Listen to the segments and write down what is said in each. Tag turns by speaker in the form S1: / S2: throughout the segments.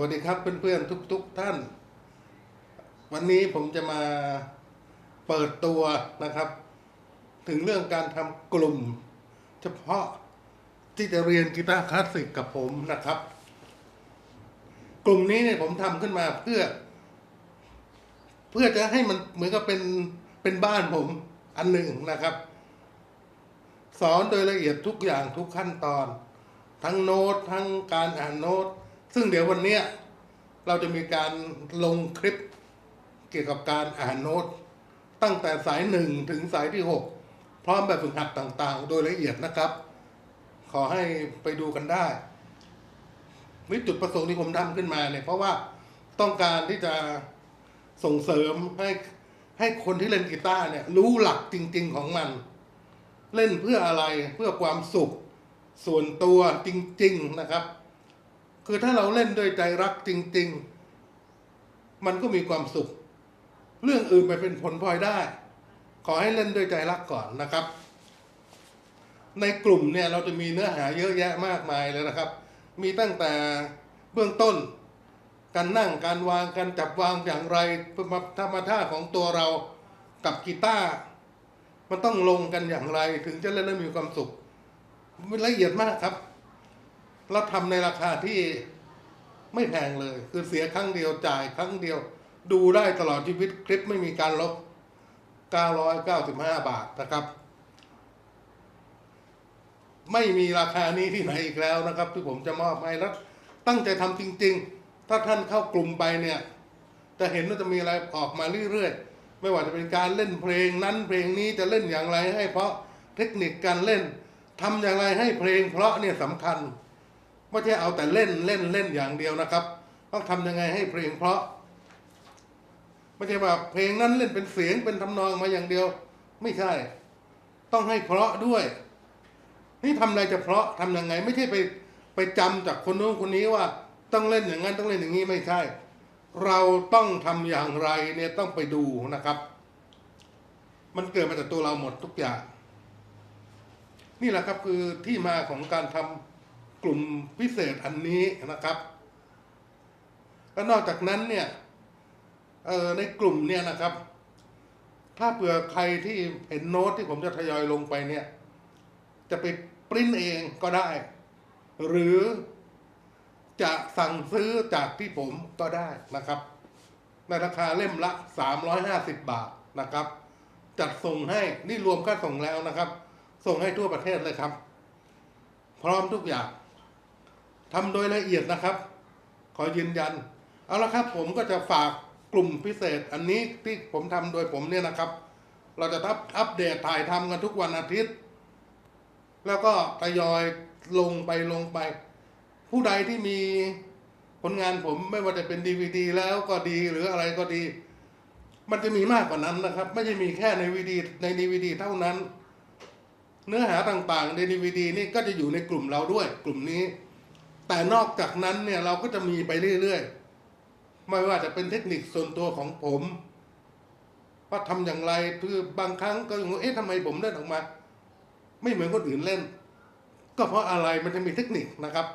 S1: วัสดีครับเพื่อนๆทุกๆท่าน วันนี้ผมจะมาเปิดตัวนะครับ ถึงเรื่องการทำกลุ่ม เฉพาะที่จะเรียนกีตาร์คลาสสิกกับผมนะครับ กลุ่มนี้เนี่ยผมทำขึ้นมาเพื่อ เพื่อจะให้มันเหมือนกับเป็นเป็นบ้านผมอันหนึ่งนะครับ สอนโดยละเอียดทุกอย่างทุกขั้นตอน ทั้งโน้ตทั้งการอ่านโน้ต ซึ่งเดี๋ยววันนี้เราจะมีการลงคลิปเกี่ยวกับการอ่านโน้ต ตั้งแต่สายหนึ่งถึงสายที่หกพร้อมแบบฝึกหัดต่างๆ โดยละเอียดนะครับ ขอให้ไปดูกันได้วิจุดประสงค์ที่ผมทำขึ้นมาเนี่ย เพราะว่าต้องการที่จะส่งเสริมให้ให้คนที่เล่นกีตาร์เนี่ย รู้หลักจริง ๆของมัน เล่นเพื่ออะไรเพื่อความสุข ส่วนตัวจริง ๆนะครับ คือถ้าเราเล่นด้วยใจรักจริง ๆ มันก็มีความสุข เรื่องอื่นไปเป็นผลพลอยได้ ขอให้เล่นด้วยใจรักก่อนนะครับ ในกลุ่มเนี่ยเราจะมีเนื้อหาเยอะแยะมากมายเลยนะครับ มีตั้งแต่เบื้องต้น การนั่งการวางการจับวางอย่างไรธรรมท่าของตัวเรากับกีตาร์มันต้องลงกันอย่างไร ถึงจะเล่นแล้วมีความสุขละเอียดมากครับ เราทำในราคาที่ไม่แพงเลย คือเสียครั้งเดียวจ่ายครั้งเดียว ดูได้ตลอดชีวิตคลิปไม่มีการลบ 995 บาทนะครับ ไม่มีราคานี้ที่ไหนอีกแล้วนะครับ ที่ผมจะมอบให้แล้วตั้งใจทำจริง ๆ ถ้าท่านเข้ากลุ่มไปเนี่ย จะเห็นว่าจะมีอะไรออกมาเรื่อยๆ ไม่ว่าจะเป็นการเล่นเพลงนั้นเพลงนี้จะเล่นอย่างไรให้เพราะเทคนิคการเล่นทำอย่างไรให้เพลงเพราะเนี่ยสำคัญ ไม่ใช่เอาแต่เล่นเล่นเล่นอย่างเดียวนะครับ ต้องทำยังไงให้เพลงเพราะ ไม่ใช่ว่าเพลงนั้นเล่นเป็นเสียงเป็นทำนองมาอย่างเดียว ไม่ใช่ ต้องให้เพราะด้วย นี่ทำอะไรจะเพราะทำยังไง ไม่ใช่ไปไปจำจากคนนู้นคนนี้ว่า ต้องเล่นอย่างนั้นต้องเล่นอย่างนี้ไม่ใช่ เราต้องทำอย่างไรเนี่ยต้องไปดูนะครับ มันเกิดมาจากตัวเราหมดทุกอย่าง นี่แหละครับคือที่มาของการทำ กลุ่มพิเศษอันนี้นะครับแล้วนอกจากนั้นเนี่ยในกลุ่มเนี่ยนะครับ ถ้าเผื่อใครที่เห็นโน้ตที่ผมจะทยอยลงไปเนี่ย จะไปปริ้นเองก็ได้ หรือจะสั่งซื้อจากที่ผมก็ได้นะครับ ในราคาเล่มละ 350 บาทนะครับ จัดส่งให้นี่รวมค่าส่งแล้วนะครับ ส่งให้ทั่วประเทศเลยครับ พร้อมทุกอย่าง ทำโดยละเอียดนะครับ ขอยืนยัน เอาละครับ ผมก็จะฝากกลุ่มพิเศษ อันนี้ที่ผมทำโดยผมเนี่ยนะครับ เราจะทับอัปเดตถ่ายทำกันทุกวันอาทิตย์ แล้วก็ทยอยลงไปลงไป ผู้ใดที่มีผลงานผมไม่ว่าจะเป็นดีวดีแล้วก็ดีหรืออะไรก็ดี มันจะมีมากกว่านั้นนะครับ ไม่ใช่มีแค่ในวีดีในดีวดีเท่านั้น เนื้อหาต่างๆในดีวดีนี่ก็จะอยู่ในกลุ่มเราด้วย กลุ่มนี้ แต่นอกจากนั้นเนี่ยเราก็จะมีไปเรื่อยๆ ไม่ว่าจะเป็นเทคนิคส่วนตัวของผม ว่าทำอย่างไรคือบางครั้งก็งงเอ๊ะทำไมผมเล่นออกมา ไม่เหมือนคนอื่นเล่น ก็เพราะอะไรมันจะมีเทคนิคนะครับ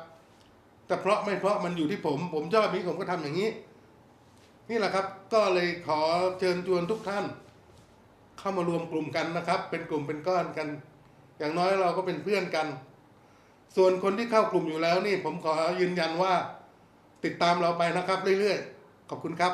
S1: แต่เพราะไม่เพราะมันอยู่ที่ผม ผมชอบแบบนี้ผมก็ทำอย่างนี้ นี่แหละครับ ก็เลยขอเชิญชวนทุกท่าน เข้ามารวมกลุ่มกันนะครับ เป็นกลุ่มเป็นก้อนกัน อย่างน้อยเราก็เป็นเพื่อนกัน ส่วนคนที่เข้ากลุ่มอยู่แล้วนี่ผมขอยืนยันว่า ติดตามเราไปนะครับเรื่อยๆ ขอบคุณครับ